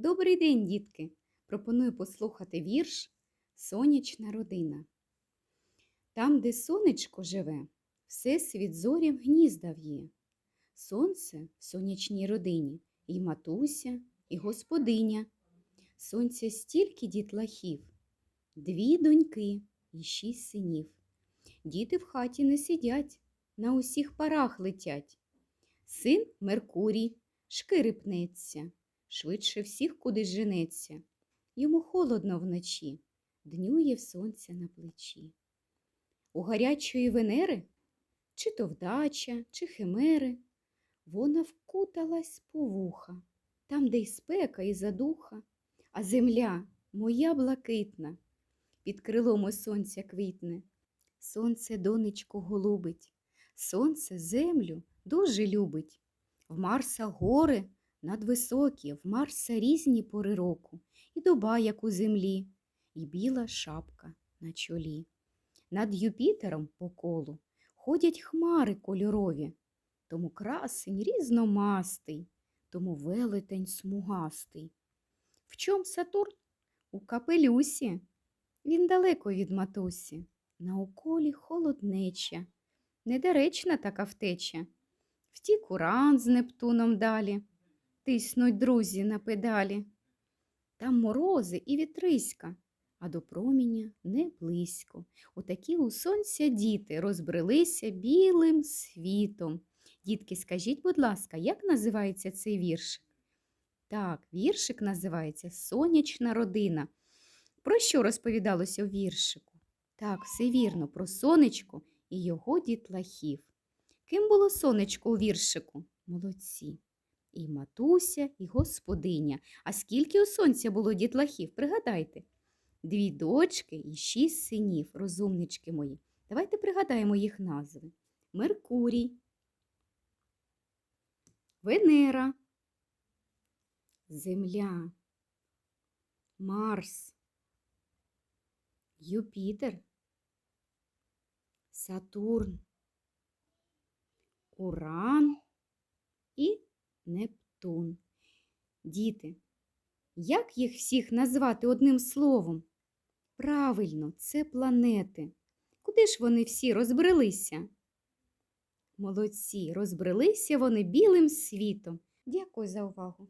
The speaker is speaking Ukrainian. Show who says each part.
Speaker 1: Добрий день, дітки! Пропоную послухати вірш Сонячна родина. Там, де сонечко живе, всесвіт зорям гнізда в'є. Сонце в сонячній родині і матуся, і господиня. Сонця стільки дітлахів, дві доньки і шість синів. Діти в хаті не сидять, на усіх парах летять. Син Меркурій шкирипнеться, швидше всіх кудись женеться. Йому холодно вночі, днює сонця на плечі. У гарячої Венери чи то вдача, чи химери, вона вкуталась по вуха, там, де й спека, і задуха, а земля моя блакитна, під крилом сонця квітне. Сонце донечку голубить, сонце землю дуже любить. В Марса гори надвисокі, в Марса різні пори року, і доба, як у землі, і біла шапка на чолі. Над Юпітером по колу ходять хмари кольорові, тому красень різномастий, тому велетень смугастий. В чом Сатурн? У капелюсі. Він далеко від матусі, на уколі холоднеча, недоречна така втеча. Втік уран з Нептуном далі, тиснуть друзі на педалі. Там морози і вітриська, а до проміння не близько. Отакі у сонця діти розбрелися білим світом. Дітки, скажіть, будь ласка, як називається цей віршик? Так, віршик називається Сонячна родина. Про що розповідалося у віршику? Так, все вірно, про сонечко і його дітлахів. Ким було сонечко у віршику? Молодці. І матуся, і господиня. А скільки у сонця було дітлахів? Пригадайте. Дві дочки і шість синів, розумнички мої. Давайте пригадаємо їх назви. Меркурій, Венера, Земля, Марс, Юпітер, Сатурн, Уран і Нептун. Діти, як їх всіх назвати одним словом? Правильно, це планети. Куди ж вони всі розбрелися? Молодці, розбрелися вони білим світом. Дякую за увагу.